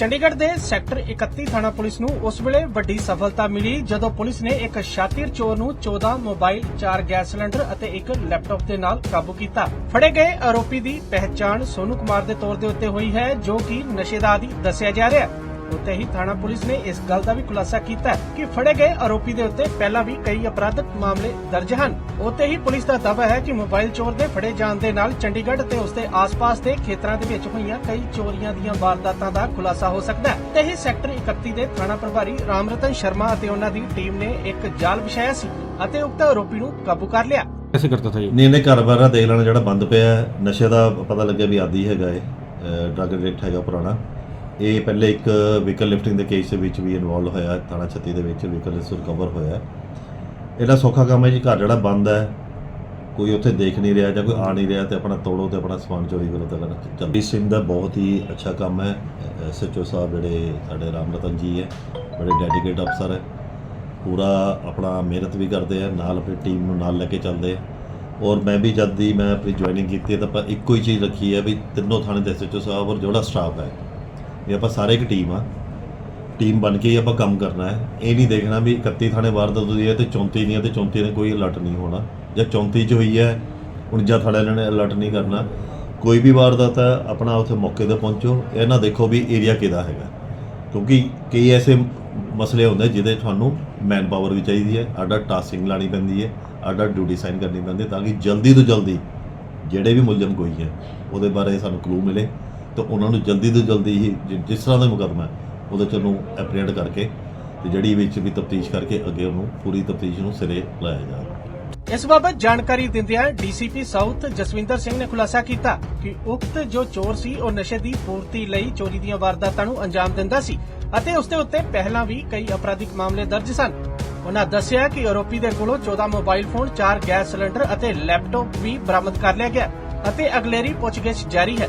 ਚੰਡੀਗੜ੍ਹ ਦੇ ਸੈਕਟਰ 31 ਥਾਣਾ ਪੁਲਿਸ ਨੂੰ ਉਸ ਵੇਲੇ ਵੱਡੀ ਸਫਲਤਾ ਮਿਲੀ ਜਦੋਂ ਪੁਲਿਸ ਨੇ ਇੱਕ ਸ਼ਾਤਿਰ ਚੋਰ ਨੂੰ 14 ਮੋਬਾਈਲ 4 ਗੈਸ ਸਿਲੰਡਰ ਅਤੇ ਇੱਕ ਲੈਪਟਾਪ ਦੇ ਨਾਲ ਕਾਬੂ ਕੀਤਾ। ਫੜੇ ਗਏ ਆਰੋਪੀ ਦੀ ਪਹਿਚਾਣ ਸੋਨੂ ਕੁਮਾਰ ਦੇ ਤੌਰ ਦੇ ਉੱਤੇ ਹੋਈ ਹੈ, ਜੋ ਕਿ ਨਸ਼ੇ ਦਾ ਆਦੀ ਦੱਸਿਆ ਜਾ ਰਿਹਾ ਹੈ। ਉੱਥੇ ਹੀ ਥਾਣਾ ਪੁਲਿਸ ਨੇ ਇਸ ਗੱਲ ਦਾ ਵੀ ਖੁਲਾਸਾ ਕੀਤਾ ਕਿ ਫੜੇ ਗਏ ਆਰੋਪੀ ਦੇ ਉੱਤੇ ਪਹਿਲਾਂ ਵੀ ਕਈ ਅਪਰਾਧਕ ਮਾਮਲੇ ਦਰਜ ਹਨ ਉੱਥੇ ਹੀ ਪੁਲਿਸ ਦਾ ਦਾਅਵਾ ਹੈ ਕਿ ਮੋਬਾਈਲ ਚੋਰ ਦੇ ਫੜੇ ਜਾਣ ਦੇ ਨਾਲ ਚੰਡੀਗੜ੍ਹ ਤੇ ਉਸ ਆਸ-ਪਾਸ ਦੇ ਖੇਤਰਾਂ ਦੇ ਵਿੱਚ ਹੋਈਆਂ ਕਈ ਚੋਰੀਆਂ ਦੀਆਂ ਵਾਰਦਾਤਾਂ ਦਾ ਖੁਲਾਸਾ ਹੋ ਸਕਦਾ ਹੈ ਤੇ ਇਹ ਸੈਕਟਰ 31 ਦੇ ਥਾਣਾ ਪ੍ਰਭਾਰੀ ਰਾਮਰਤਨ ਸ਼ਰਮਾ ਅਤੇ ਉਹਨਾਂ ਦੀ ਟੀਮ ਨੇ ਇੱਕ ਜਾਲ ਵਿਛਾਇਆ ਸੀ ਅਤੇ ਉਕਤ ਆਰੋਪੀ ਨੂੰ ਕਾਬੂ ਕਰ ਲਿਆ ਐਸੇ ਕਰਤਾ ਥਾ ਜੀ ਨਹੀਂ ਨਹੀਂ ਕਾਰੋਬਾਰ ਦੇਖ ਲੈਣਾ ਜਿਹੜਾ ਬੰਦ ਪਿਆ ਨਸ਼ੇ ਦਾ ਪਤਾ ਲੱਗਿਆ ਵੀ ਆਦੀ ਹੈਗਾ ਇਹ ਡਰਗ ਐਡਿਕਟ ਹੈਗਾ ਪੁਰਾਣਾ ਇਹ ਪਹਿਲੇ ਇੱਕ ਵਹੀਕਲ ਲਿਫਟਿੰਗ ਦੇ ਕੇਸ ਦੇ ਵਿੱਚ ਵੀ ਇਨਵੋਲਵ ਹੋਇਆ, ਥਾਣਾ 36 ਦੇ ਵਿੱਚ ਵਹੀਕਲ ਇਸ ਰਿਕਵਰ ਹੋਇਆ। ਹੈ। ਇਹਦਾ ਸੌਖਾ ਕੰਮ ਹੈ ਜੀ, ਘਰ ਜਿਹੜਾ ਬੰਦ ਹੈ, ਕੋਈ ਉੱਥੇ ਦੇਖ ਨਹੀਂ ਰਿਹਾ ਜਾਂ ਕੋਈ ਆ ਨਹੀਂ ਰਿਹਾ ਤੇ ਆਪਣਾ ਤੋੜੋ ਤੇ ਆਪਣਾ ਸਮਾਨ ਚੋਰੀ ਕਰੋ ਤਾਂ ਕਰ ਚੱਲਦੀ ਸਿੰਘ ਦਾ ਬਹੁਤ ਹੀ ਅੱਛਾ ਕੰਮ ਹੈ। ਐਸਐਚਓ ਸਾਹਿਬ ਜਿਹੜੇ ਸਾਡੇ ਰਾਮਰਤਨ ਜੀ ਹੈ, ਬੜੇ ਡੈਡੀਕੇਟ ਅਫਸਰ ਹੈ। ਪੂਰਾ ਆਪਣਾ ਮਿਹਨਤ ਵੀ ਕਰਦੇ ਆ, ਨਾਲ ਆਪਣੀ ਟੀਮ ਨੂੰ ਨਾਲ ਲੈ ਕੇ ਚੱਲਦੇ ਆ। ਔਰ ਮੈਂ ਵੀ ਜਦ ਦੀ ਮੈਂ ਆਪਣੀ ਜੁਆਇਨਿੰਗ ਕੀਤੀ ਤਾਂ ਆਪਾਂ ਇੱਕੋ ਹੀ ਚੀਜ਼ ਰੱਖੀ ਹੈ ਵੀ ਤਿੰਨੋਂ ਥਾਣੇ ਦੇ ਐਸਐਚਓ ਸਾਹਿਬ ਔਰ ਜਿਹੜਾ ਸਟਾਫ ਹੈ। ਵੀ ਆਪਾਂ ਸਾਰੇ ਇੱਕ ਟੀਮ ਆ। ਟੀਮ ਬਣ ਕੇ ਹੀ ਆਪਾਂ ਕੰਮ ਕਰਨਾ ਹੈ। ਇਹ ਨਹੀਂ ਦੇਖਣਾ ਵੀ 31 ਥਾਣੇ ਵਾਰਦਾਤ ਹੋਈ ਹੈ ਤੇ 34 ਨਹੀਂ ਹੈ ਤੇ 34 ਨੇ ਕੋਈ ਅਲਰਟ ਨਹੀਂ ਹੋਣਾ। ਜਾਂ 34 ਚ ਹੋਈ ਹੈ ਹੁਣ ਜਾਂ ਥਾਣੇ ਨੇ ਅਲਰਟ ਨਹੀਂ ਕਰਨਾ। ਕੋਈ ਵੀ ਵਾਰਦਾਤ ਹੈ, ਆਪਣਾ ਉੱਥੇ ਮੌਕੇ ਤੇ ਪਹੁੰਚੋ। ਇਹ ਨਾ ਦੇਖੋ ਵੀ ਏਰੀਆ ਕਿਹਦਾ ਹੈਗਾ। ਕਿਉਂਕਿ ਕਈ ਐਸੇ ਮਸਲੇ ਹੁੰਦੇ ਜਿਹਦੇ ਤੁਹਾਨੂੰ ਮੈਨ ਪਾਵਰ ਵੀ ਚਾਹੀਦੀ ਹੈ ਆਡਾ ਟਾਸਕਿੰਗ ਲਾਣੀ ਪੈਂਦੀ ਹੈ ਆਡਾ ਡਿਊਟੀ ਸਾਈਨ ਕਰਨੀ ਪੈਂਦੀ ਹੈ ਤਾਂ ਕਿ ਜਲਦੀ ਤੋਂ ਜਲਦੀ ਜਿਹੜੇ ਵੀ ਮੁਲਜ਼ਮ ਕੋਈ ਹੈ, ਉਹਦੇ ਬਾਰੇ ਸਾਨੂੰ ਕਲੂ ਮਿਲੇ। ਤਾਂ ਉਹਨਾਂ ਨੂੰ ਜਲਦੀ ਤੋਂ ਜਲਦੀ ਹੀ ਜਿ- ਜਿਸ ਤਰ੍ਹਾਂ ਦਾ ਮੁਕੱਦਮਾ ਹੈ, ਉਹਦੇ ਚ ਉਹਨੂੰ ਐਪਰੀਹੈਂਡ ਕਰਕੇ ਤੇ ਜਿਹੜੀ ਵਿੱਚ ਵੀ ਤਫਤੀਸ਼ ਕਰਕੇ ਅੱਗੇ ਉਹਨੂੰ ਪੂਰੀ ਤਫਤੀਸ਼ ਨੂੰ ਸਿਰੇ ਲਾਇਆ ਜਾਵੇ। ਇਸ ਬਾਬਤ ਜਾਣਕਾਰੀ ਦਿੰਦਿਆਂ ਡੀਸੀਪੀ ਸਾਊਥ ਜਸਵਿੰਦਰ ਸਿੰਘ ਨੇ ਖੁਲਾਸਾ ਕੀਤਾ ਕਿ ਉਕਤ ਜੋ ਚੋਰ ਸੀ, ਉਹ ਨਸ਼ੇ ਦੀ ਪੂਰਤੀ ਲਈ ਚੋਰੀ ਦੀਆਂ ਵਾਰਦਾਤਾਂ ਨੂੰ ਅੰਜਾਮ ਦਿੰਦਾ ਸੀ ਅਤੇ ਉਸ ਦੇ ਉੱਤੇ ਪਹਿਲਾਂ ਵੀ ਕਈ ਅਪਰਾਧਿਕ ਮਾਮਲੇ ਦਰਜ ਸਨ। ਉਹਨਾਂ ਦੱਸਿਆ ਕਿ ਆਰੋਪੀ ਦੇ ਕੋਲੋਂ 14 ਮੋਬਾਈਲ ਫੋਨ 4 ਗੈਸ ਸਿਲੰਡਰ ਅਤੇ ਲੈਪਟਾਪ ਵੀ ਬਰਾਮਦ ਕਰ ਲਿਆ ਗਿਆ ਅਤੇ ਅਗਲੇਰੀ ਪੁੱਛਗਿੱਛ ਜਾਰੀ ਹੈ।